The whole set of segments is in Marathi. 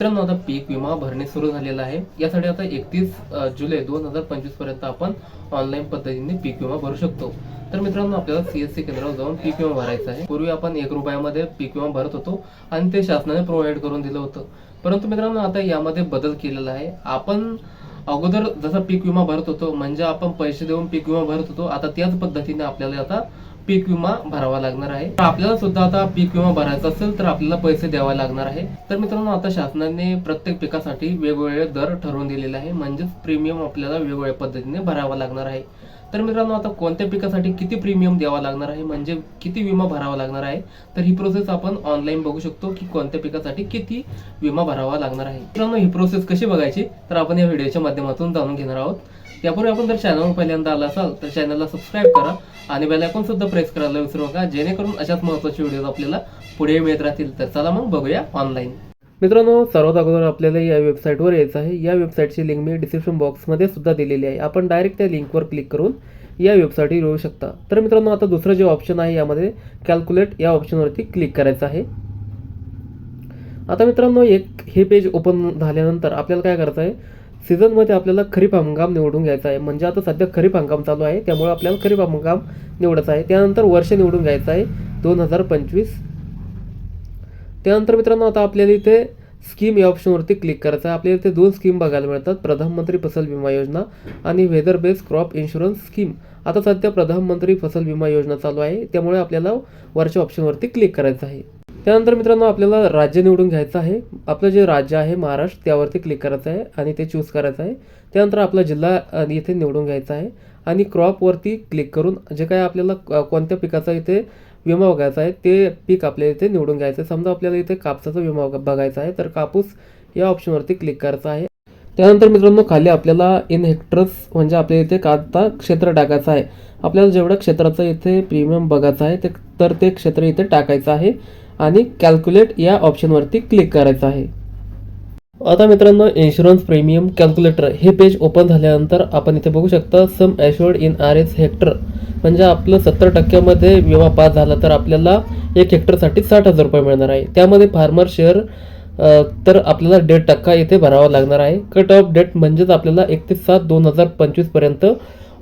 मित्रांनो आता पीक विमा भरणे सुरू झालेला आहे. यासाठी आता एकतीस जुलै दोन हजार पंचवीसपर्यंत आपण ऑनलाईन पद्धतीने पीक विमा भरू शकतो. तर मित्रांनो आपल्याला सीएससी केंद्रावर जाऊन पीक विमा भरायचा आहे. पूर्वी आपण एक रुपयामध्ये पीक विमा भरत होतो आणि ते शासनाने प्रोव्हाइड करून दिलं होतं. परंतु मित्रांनो आता यामध्ये बदल केलेला आहे. आपण अगोदर जसा पीक विमा भरत होतो म्हणजे आपण पैसे देऊन पीक विमा भरत होतो आता त्याच पद्धतीने आपल्याला आता पीक विमा भरावा लागणार आहे. तर आपल्याला सुद्धा आता पीक विमा भरायचा असेल तर आपल्याला पैसे द्यावे लागणार आहे. तर मित्रांनो आता शासनाने प्रत्येक पिकासाठी वेगवेगळे दर ठरवून दिलेले आहे. म्हणजेच प्रीमियम आपल्याला वेगवेगळ्या पद्धतीने भरावा लागणार आहे. तर मित्रांनो आता कोणत्या पिकासाठी किती प्रीमियम द्यावा लागणार आहे? म्हणजे किती विमा भरावा लागणार आहे? तर ही प्रोसेस आपण ऑनलाईन बघू शकतो की कोणत्या पिकासाठी किती विमा भरावा लागणार आहे. मित्रांनो ही प्रोसेस कशी बघायची? तर आपण या व्हिडिओच्या माध्यमातून जाणून घेणार आहोत. यापूर्वी आपण जर चॅनलवर पहिल्यांदा आला असाल तर चॅनलला सबस्क्राईब करा आणि बेल आयकॉन सुद्धा प्रेस करायला विसरू नका जेणेकरून अशाच महत्त्वाचे व्हिडिओ आपल्याला पुढे मिळत राहतील. तर चला मग बघूया ऑनलाईन मित्रांनो सर्वात अगोदर आपल्याला या वेबसाईटवर यायचं आहे. या वेबसाईटची लिंक मी डिस्क्रिप्शन बॉक्समध्ये सुद्धा दिलेली आहे. आपण डायरेक्ट त्या लिंकवर क्लिक करून या वेबसाईटवर येऊ शकता. तर मित्रांनो आता दुसरं जे ऑप्शन आहे यामध्ये कॅल्क्युलेट या ऑप्शनवरती क्लिक करायचं आहे. आता मित्रांनो एक हे पेज ओपन झाल्यानंतर आपल्याला काय करायचं आहे? सीझनमध्ये आपल्याला खरीप हंगाम निवडून घ्यायचा आहे. म्हणजे आता सध्या खरीप हंगाम चालू आहे. त्यामुळे आपल्याला खरीप हंगाम निवडायचा आहे. त्यानंतर वर्ष निवडून घ्यायचं आहे. दोन हजार पंचवीस. त्यानंतर मित्रांनो आता आपल्याला इथे स्कीम या ऑप्शनवरती क्लिक करायचं आहे. आपल्याला इथे दोन स्कीम बघायला मिळतात. प्रधानमंत्री फसल विमा योजना आणि weather based crop insurance scheme आता सध्या प्रधानमंत्री फसल विमा योजना चालू आहे. त्यामुळे आपल्याला वरच्या ऑप्शनवरती क्लिक करायचं आहे. त्यानंतर मित्रांनो आपल्याला राज्य निवडून घ्यायचं आहे. आपलं जे राज्य आहे महाराष्ट्र त्यावरती क्लिक करायचं आहे आणि ते चूज करायचं आहे. त्यानंतर आपला जिल्हा अ, इथे निवडून घ्यायचा आहे. आणि क्रॉपवरती क्लिक करून जे काय आपल्याला कोणत्या पिकाचा इथे विमा बघायचा आहे ते पीक आपल्याला इथे निवडून घ्यायचं आहे. समजा आपल्याला इथे कापसाचा विमा बघ- बघायचा आहे तर कापूस या ऑप्शनवरती क्लिक करायचा आहे. त्यानंतर मित्रांनो खाली आपल्याला इन हेक्टर्स म्हणजे आपल्या इथे आता क्षेत्र टाकायचं आहे. आपल्याला जेवढं क्षेत्राचं इथे प्रीमियम बघायचं आहे ते तर ते क्षेत्र इथे टाकायचं आहे आणि कॅल्क्युलेट या ऑप्शनवरती क्लिक करायचं आहे. आता मित्रांनो इन्शुरन्स प्रीमियम कॅल्क्युलेटर हे पेज ओपन झाल्यानंतर आपण इथे बघू शकता sum assured in R S hectare म्हणजे आपलं सत्तर टक्क्यामध्ये विमा पास झाला तर आपल्याला एक हेक्टरसाठी साठ हजार रुपये मिळणार आहे. त्यामध्ये फार्मर शेअर तर आपल्याला डेड टक्का इथे भरावा लागणार आहे. कट ऑफ डेट म्हणजेच आपल्याला एकतीस सात दोन हजार पंचवीसपर्यंत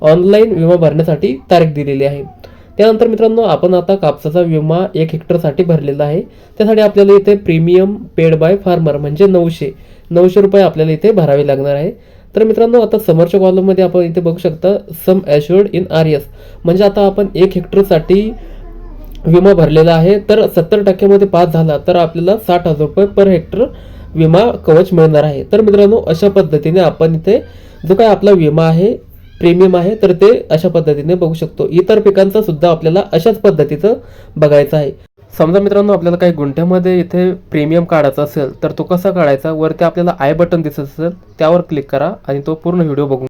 ऑनलाईन विमा भरण्यासाठी तारीख दिलेली आहे. त्यानंतर मित्रांनो आपण आता कापसाचा विमा एक हेक्टरसाठी भरलेला आहे. त्यासाठी आपल्याला इथे प्रीमियम पेड बाय फार्मर म्हणजे नऊशे नऊशे रुपये आपल्याला इथे भरावे लागणार आहे. तर मित्रांनो आता समोरच्या कॉलममध्ये आपण इथे बघू शकता sum assured in R S म्हणजे आता आपण एक हेक्टरसाठी विमा भरलेला आहे. तर सत्तर टक्क्यामध्ये पास झाला तर आपल्याला साठ हजार रुपये पर हेक्टर विमा कवच मिळणार आहे. तर मित्रांनो अशा पद्धतीने आपण इथे जो काय आपला विमा आहे प्रीमियम आहे तर ते अशा पद्धतीने बघू शकतो. इतर पिकांचं सुद्धा आपल्याला अशाच पद्धतीचं बघायचं आहे. समजा मित्रांनो आपल्याला काही गुंठ्यामध्ये इथे प्रीमियम काढायचा असेल तर तो कसा काढायचा? वरती आपल्याला आय बटन दिसत असेल त्यावर क्लिक करा आणि तो पूर्ण व्हिडिओ बघून